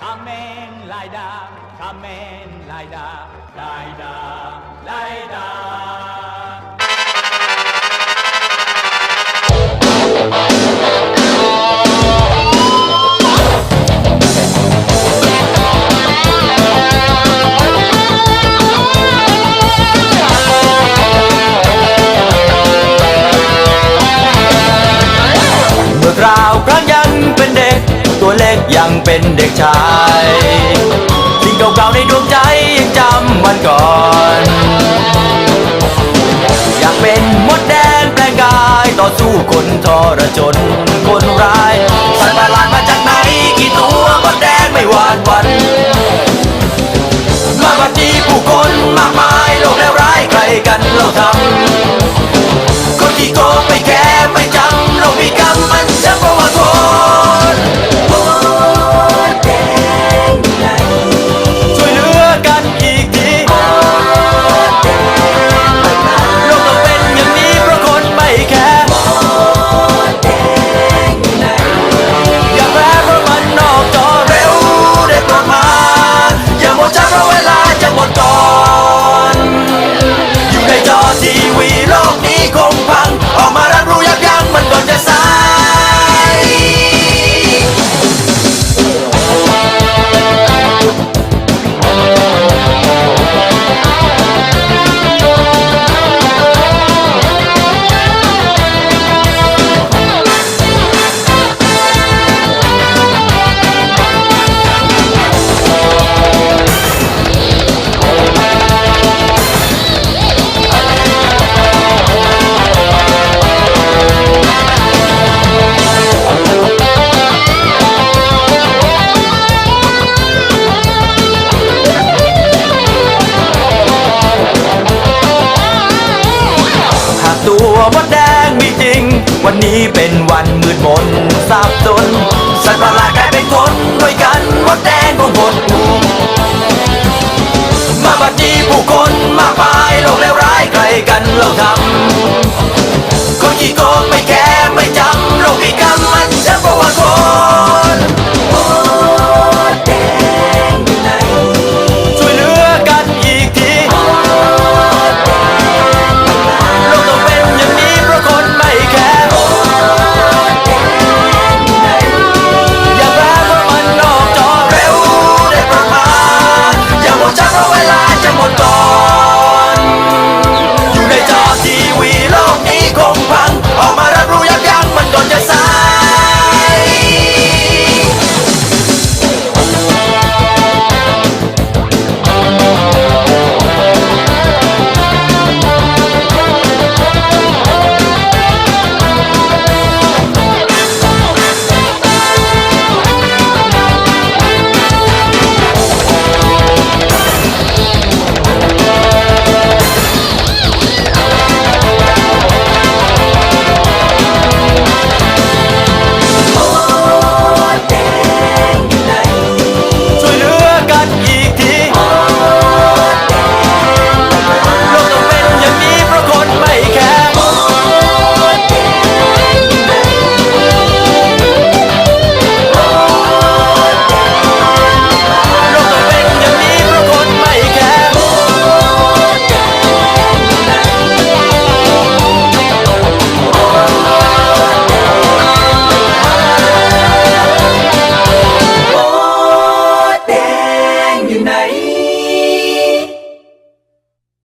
Amen, lai da, amen, lai da, lai da, lai da. Rao cánh ตัวเล็กยังเป็นเด็กชาย สิ่งเก่าๆในดวงใจยังจำมันก่อน อยากเป็นมดแดงแปลงกายต่อสู้คนทรชนคน วมดแดงมีจริง วันนี้เป็นวันมืดมนสาบสนสัตว์ประหลาดกลายเป็นคนด้วยกันมดแดงคงหดหูมาบัดนี้ผู้คนมากมายโลกเลวร้ายใครกันเราทำ